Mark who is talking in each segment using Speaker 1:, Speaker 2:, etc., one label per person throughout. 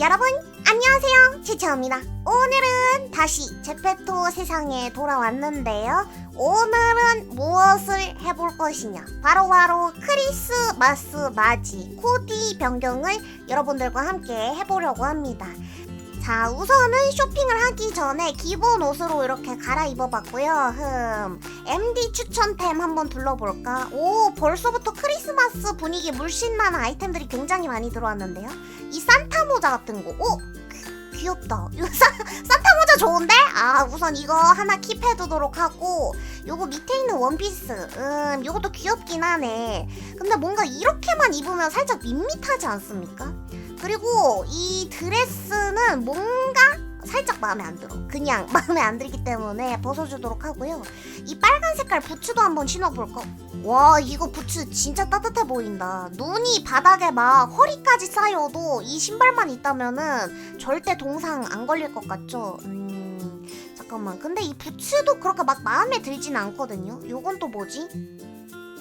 Speaker 1: 여러분 안녕하세요. 치치입니다. 오늘은 다시 제페토 세상에 돌아왔는데요. 오늘은 무엇을 해볼 것이냐? 바로 바로 크리스마스 맞이 코디 변경을 여러분들과 함께 해보려고 합니다. 자 우선은 쇼핑을 하기 전에 기본 옷으로 이렇게 갈아입어봤고요. 흠 MD 추천템 한번 둘러볼까? 오 벌써부터 크리스마스 분위기 물씬 나는 아이템들이 굉장히 많이 들어왔는데요 이 산타 모자 같은 거. 오, 귀, 귀엽다. 이거 사, 산타 모자 좋은데? 아, 우선 이거 하나 킵해두도록 하고, 요거 밑에 있는 원피스. 음, 요것도 귀엽긴 하네. 근데 뭔가 이렇게만 입으면 살짝 밋밋하지 않습니까? 그리고 이 드레스는 뭔가 살짝 마음에 안 들어. 그냥 마음에 안 들기 때문에 벗어주도록 하고요. 이 빨간 색깔 부츠도 한번 신어볼까? 와 이거 부츠 진짜 따뜻해 보인다. 눈이 바닥에 막 허리까지 쌓여도 이 신발만 있다면은 절대 동상 안 걸릴 것 같죠? 음 잠깐만. 근데 이 부츠도 그렇게 막 마음에 들진 않거든요? 요건 또 뭐지?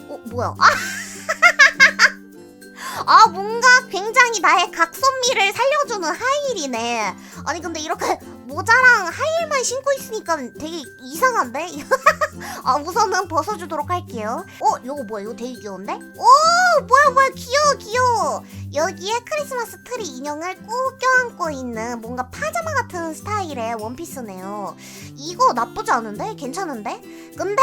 Speaker 1: 어 뭐야? 아! 아, 뭔가 굉장히 나의 각선미를 살려주는 하이힐이네. 아니, 근데 이렇게 모자랑 하이힐만 신고 있으니까 되게 이상한데? 아, 우선은 벗어주도록 할게요. 어, 요거 뭐야? 이거 되게 귀여운데? 오, 뭐야, 뭐야, 귀여워, 귀여워. 여기에 크리스마스 트리 인형을 꼭 껴안고 있는 뭔가 파자마 같은 스타일의 원피스네요. 이거 나쁘지 않은데? 괜찮은데? 근데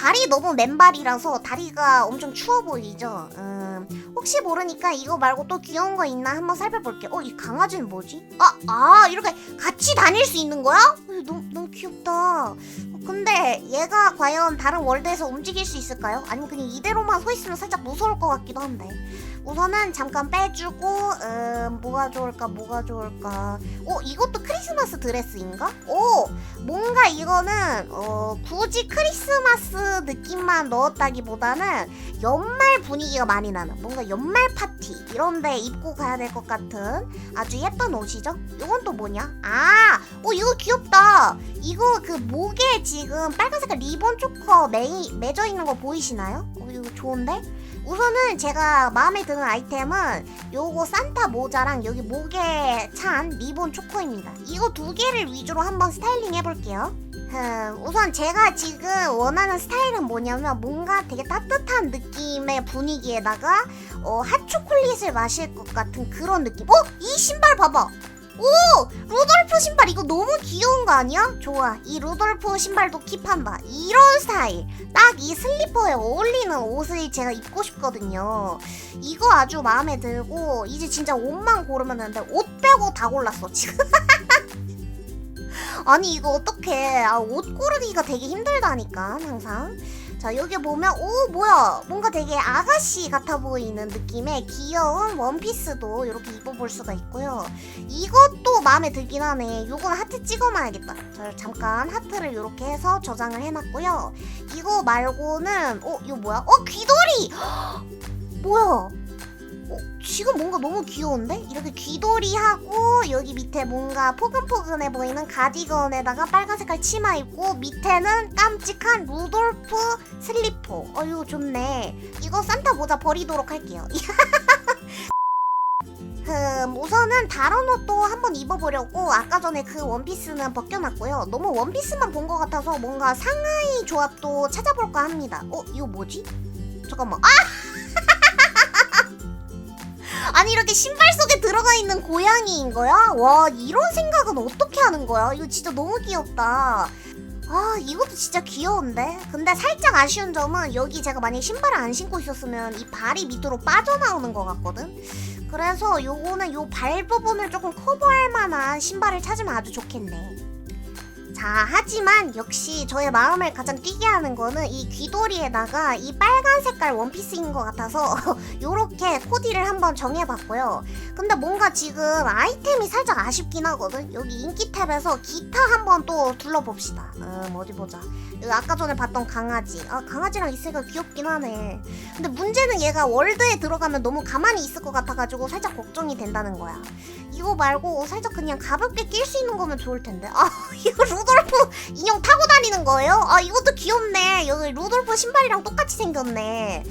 Speaker 1: 발이 너무 맨발이라서 다리가 엄청 추워 보이죠? 음, 혹시 모르니까 이거 말고 또 귀여운 거 있나 한번 살펴볼게. 어, 이 강아지는 뭐지? 아, 아, 이렇게 같이 다닐 수 있는 거야? 어, 너무, 너무 귀엽다. 근데 얘가 과연 다른 월드에서 움직일 수 있을까요? 아니면 그냥 이대로만 서 있으면 살짝 무서울 것 같기도 한데. 우선은 잠깐 빼주고, 음, 뭐가 좋을까, 뭐가 좋을까. 어, 이것도 크리스마스 드레스인가? 오, 뭔가 이거는, 어, 굳이 크리스마스 느낌만 넣었다기보다는 연말 분위기가 많이 나는, 뭔가 연말 파티, 이런데 입고 가야 될 것 같은 아주 예쁜 옷이죠? 이건 또 뭐냐? 아, 어, 이거 귀엽다. 이거 그 목에 지금 빨간 색깔 리본 초커 매, 매져 있는 거 보이시나요? 어, 이거 좋은데? 우선은 제가 마음에 드는 아이템은 요거 산타 모자랑 여기 목에 찬 리본 초커입니다. 이거 두 개를 위주로 한번 스타일링 해볼게요. 흠, 우선 제가 지금 원하는 스타일은 뭐냐면 뭔가 되게 따뜻한 느낌의 분위기에다가 어, 핫초콜릿을 마실 것 같은 그런 느낌. 어? 이 신발 봐봐. 오! 루돌프 신발 이거 너무 귀여운 거 아니야? 좋아. 이 루돌프 신발도 킵한다. 이런 스타일. 딱 이 슬리퍼에 어울리는 옷을 제가 입고 싶거든요. 이거 아주 마음에 들고 이제 진짜 옷만 고르면 되는데 옷 빼고 다 골랐어 지금. 아니 이거 어떡해. 아, 옷 고르기가 되게 힘들다니까 항상. 자 여기 보면 오 뭐야. 뭔가 되게 아가씨 같아 보이는 느낌의 귀여운 원피스도 이렇게 입어볼 수가 있고요. 이것도 마음에 들긴 하네. 요건 하트 찍어놔야겠다. 자 잠깐 하트를 이렇게 해서 저장을 해놨고요. 이거 말고는 어 이거 뭐야? 어 귀돌이! 뭐야 어, 지금 뭔가 너무 귀여운데? 이렇게 귀돌이하고 여기 밑에 뭔가 포근포근해 보이는 가디건에다가 빨간 색깔 치마 입고 밑에는 깜찍한 루돌프 슬리퍼. 어 이거 좋네. 이거 산타 모자 버리도록 할게요. 음, 우선은 다른 옷도 한번 입어보려고 아까 전에 그 원피스는 벗겨놨고요. 너무 원피스만 본 것 같아서 뭔가 상하이 조합도 찾아볼까 합니다. 어 이거 뭐지? 잠깐만. 아! 아니 이렇게 신발 속에 들어가 있는 고양이인 거야? 와 이런 생각은 어떻게 하는 거야? 이거 진짜 너무 귀엽다. 아 이것도 진짜 귀여운데? 근데 살짝 아쉬운 점은 여기 제가 만약 신발을 안 신고 있었으면 이 발이 밑으로 빠져나오는 것 같거든? 그래서 요거는 요 발 부분을 조금 커버할 만한 신발을 찾으면 아주 좋겠네. 자, 하지만 역시 저의 마음을 가장 뛰게 하는 거는 이 귀돌이에다가 이 빨간 색깔 원피스인 것 같아서 요렇게 코디를 한번 정해봤고요. 근데 뭔가 지금 아이템이 살짝 아쉽긴 하거든. 여기 인기 탭에서 기타 한번 또 둘러봅시다. 음, 어디 보자. 아까 전에 봤던 강아지. 아, 강아지랑 있으니까 귀엽긴 하네. 근데 문제는 얘가 월드에 들어가면 너무 가만히 있을 것 같아가지고 살짝 걱정이 된다는 거야. 이거 말고 살짝 그냥 가볍게 낄 수 있는 거면 좋을 텐데. 아, 이거 루돌프 인형 타고 다니는 거예요? 아, 이것도 귀엽네. 여기 루돌프 신발이랑 똑같이 생겼네.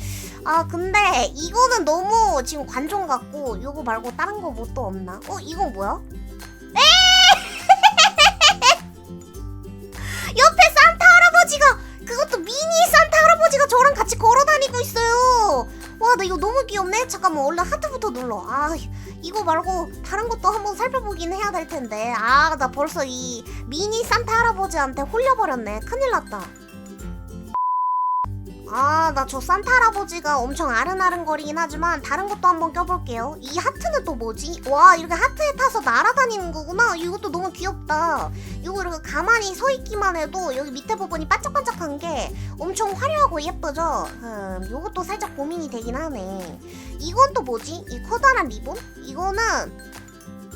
Speaker 1: 아 근데 이거는 너무 지금 관종 같고 요거 말고 다른 거 뭐 또 없나? 어 이건 뭐야? 에 옆에 산타 할아버지가 그것도 미니 산타 할아버지가 저랑 같이 걸어 다니고 있어요. 와 나 이거 너무 귀엽네. 잠깐만 얼른 하트부터 눌러. 아 이거 말고 다른 것도 한번 살펴보긴 해야 될 텐데. 아 나 벌써 이 미니 산타 할아버지한테 홀려버렸네. 큰일 났다. 아, 나 저 산타 할아버지가 엄청 아른아른거리긴 하지만 다른 것도 한번 껴볼게요. 이 하트는 또 뭐지? 와, 이렇게 하트에 타서 날아다니는 거구나. 이것도 너무 귀엽다. 이거 이렇게 가만히 서 있기만 해도 여기 밑에 부분이 반짝반짝한 게 엄청 화려하고 예쁘죠? 음, 이것도 살짝 고민이 되긴 하네. 이건 또 뭐지? 이 커다란 리본? 이거는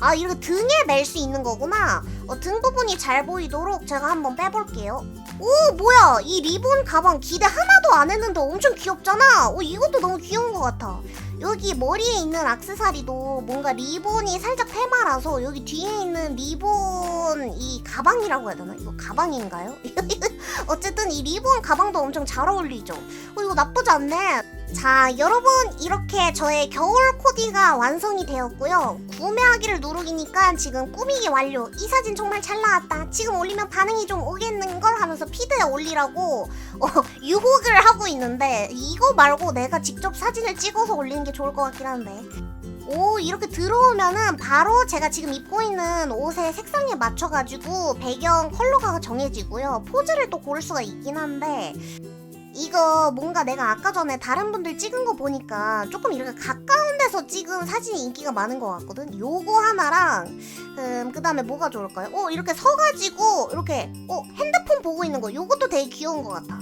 Speaker 1: 아, 이렇게 등에 멜 수 있는 거구나. 어, 등 부분이 잘 보이도록 제가 한번 빼볼게요. 오 뭐야. 이 리본 가방 기대 하나도 안 했는데 엄청 귀엽잖아. 오 이것도 너무 귀여운 것 같아. 여기 머리에 있는 악세사리도 뭔가 리본이 살짝 테마라서 여기 뒤에 있는 리본 이 가방이라고 해야 되나? 이거 가방인가요? 어쨌든 이 리본 가방도 엄청 잘 어울리죠. 어 이거 나쁘지 않네 자 여러분 이렇게 저의 겨울 코디가 완성이 되었고요. 구매하기를 누르기니까 지금 꾸미기 완료. 이 사진 정말 잘 나왔다. 지금 올리면 반응이 좀 오겠는 걸 하면서 피드에 올리라고 어, 유혹을 하고 있는데 이거 말고 내가 직접 사진을 찍어서 올리는 게 좋을 것 같긴 한데. 오 이렇게 들어오면은 바로 제가 지금 입고 있는 옷의 색상에 맞춰가지고 배경 컬러가 정해지고요. 포즈를 또 고를 수가 있긴 한데 이거 뭔가 내가 아까 전에 다른 분들 찍은 거 보니까 조금 이렇게 가까운 데서 찍은 사진이 인기가 많은 것 같거든. 요거 하나랑 음 그 다음에 뭐가 좋을까요? 어 이렇게 서가지고 이렇게 어 핸드폰 보고 있는 거 요것도 되게 귀여운 것 같아.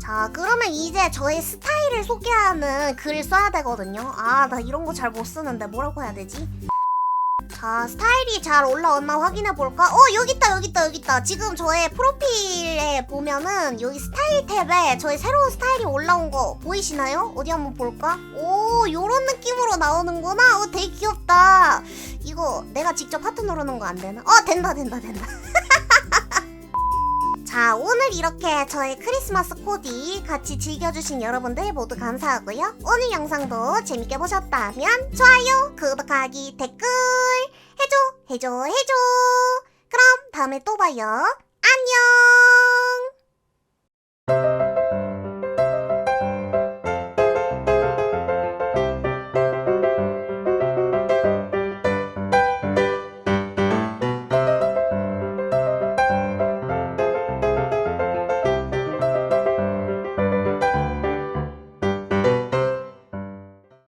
Speaker 1: 자 그러면 이제 저의 스타일을 소개하는 글을 써야 되거든요. 아 나 이런 거 잘 못 쓰는데 뭐라고 해야 되지? 자 스타일이 잘 올라왔나 확인해 볼까? 어 여기 있다 여기 있다 여기 있다 지금 저의 프로필에 보면은 여기 스타일 탭에 저의 새로운 스타일이 올라온 거 보이시나요? 어디 한번 볼까? 오 요런 느낌으로 나오는구나 어 되게 귀엽다 이거 내가 직접 하트 누르는 거 안 되나? 어 된다 된다 된다 자 오늘 이렇게 저의 크리스마스 코디 같이 즐겨주신 여러분들 모두 감사하고요 오늘 영상도 재밌게 보셨다면 좋아요 구독하기 댓글 해줘 해줘. 그럼 다음에 또 봐요